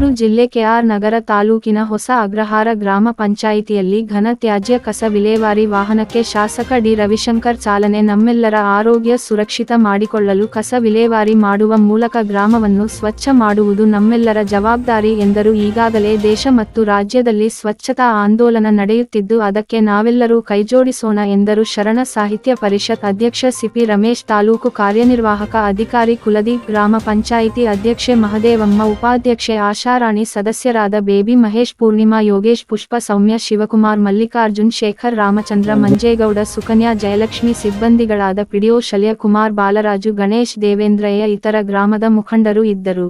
ಜಿಲ್ಲೆ ಕೆಆರ್ ನಗರ ತಾಲೂಕಿನ ಹೊಸ ಅಗ್ರಹಾರ ಗ್ರಾಮ ಪಂಚಾಯಿತಿಯಲ್ಲಿ ಘನ ತ್ಯಾಜ್ಯ ಕಸ ವಿಲೇವಾರಿ ವಾಹನಕ್ಕೆ ಶಾಸಕ ಡಿ ರವಿಶಂಕರ್ ಚಾಲನೆ ನಮ್ಮೆಲ್ಲರ ಆರೋಗ್ಯ ಸುರಕ್ಷಿತ ಮಾಡಿಕೊಳ್ಳಲು ಕಸ ವಿಲೇವಾರಿ ಮಾಡುವ ಮೂಲಕ ಗ್ರಾಮವನ್ನು ಸ್ವಚ್ಛ ಮಾಡುವುದು ನಮ್ಮೆಲ್ಲರ ಜವಾಬ್ದಾರಿ ಎಂದರು. ಈಗಾಗಲೇ ದೇಶ ಮತ್ತು ರಾಜ್ಯದಲ್ಲಿ ಸ್ವಚ್ಛತಾ ಆಂದೋಲನ ನಡೆಯುತ್ತಿದ್ದು ಅದಕ್ಕೆ ನಾವೆಲ್ಲರೂ ಕೈಜೋಡಿಸೋಣ ಎಂದರು. ಶರಣ ಸಾಹಿತ್ಯ ಪರಿಷತ್ ಅಧ್ಯಕ್ಷ ಸಿಪಿ ರಮೇಶ್, ತಾಲೂಕು ಕಾರ್ಯನಿರ್ವಾಹಕ ಅಧಿಕಾರಿ ಕುಲದೀಪ್, ಗ್ರಾಮ ಪಂಚಾಯಿತಿ ಅಧ್ಯಕ್ಷೆ ಮಹದೇವಮ್ಮ, ಉಪಾಧ್ಯಕ್ಷೆ ಆಶಾರಾಣಿ ಸದಸ್ಯರಾದ ಬೇಬಿ ಮಹೇಶ್ ಪೂರ್ಣಿಮಾ ಯೋಗೇಶ್ ಪುಷ್ಪ ಸೌಮ್ಯ ಶಿವಕುಮಾರ್ ಮಲ್ಲಿಕಾರ್ಜುನ್ ಶೇಖರ್ ರಾಮಚಂದ್ರ ಮಂಜೇಗೌಡ ಸುಕನ್ಯಾ ಜಯಲಕ್ಷ್ಮಿ ಸಿಬ್ಬಂದಿಗಳಾದ ಪಿಡಿಒ ಶಲ್ಯಕುಮಾರ್ ಬಾಲರಾಜು ಗಣೇಶ್ ದೇವೇಂದ್ರಯ್ಯ ಇತರ ಗ್ರಾಮದ ಮುಖಂಡರು ಇದ್ದರು.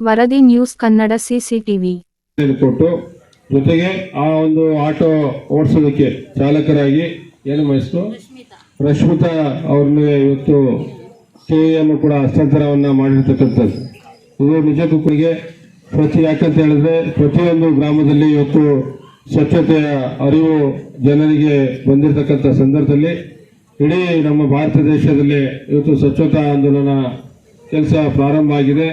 ವರದಿ ನ್ಯೂಸ್ ಕನ್ನಡ ಸಿಸಿಟಿವಿ. ಕೊಟ್ಟು ಜೊತೆಗೆ ಆ ಒಂದು ಆಟೋ ಓಡಿಸೋದಕ್ಕೆ ಚಾಲಕರಾಗಿ ಏನು ಹೆಸರು ರಶ್ಮಿತಾ. ಅವ್ರನ್ನೇ ಇವತ್ತು ಸೇವೆಯನ್ನು ಕೂಡ ಹಸ್ತಾಂತರವನ್ನು ಮಾಡಿರ್ತಕ್ಕಂಥದ್ದು. ಇದು ನಿಜಕ್ಕೂ ಪ್ರತಿ ಯಾಕಂತ ಹೇಳಿದ್ರೆ ಪ್ರತಿಯೊಂದು ಗ್ರಾಮದಲ್ಲಿ ಇವತ್ತು ಸ್ವಚ್ಛತೆಯ ಅರಿವು ಜನರಿಗೆ ಬಂದಿರತಕ್ಕಂಥ ಸಂದರ್ಭದಲ್ಲಿ ಇಡೀ ನಮ್ಮ ಭಾರತ ದೇಶದಲ್ಲಿ ಇವತ್ತು ಸ್ವಚ್ಛತಾ ಆಂದೋಲನ ಕೆಲಸ ಪ್ರಾರಂಭ ಆಗಿದೆ.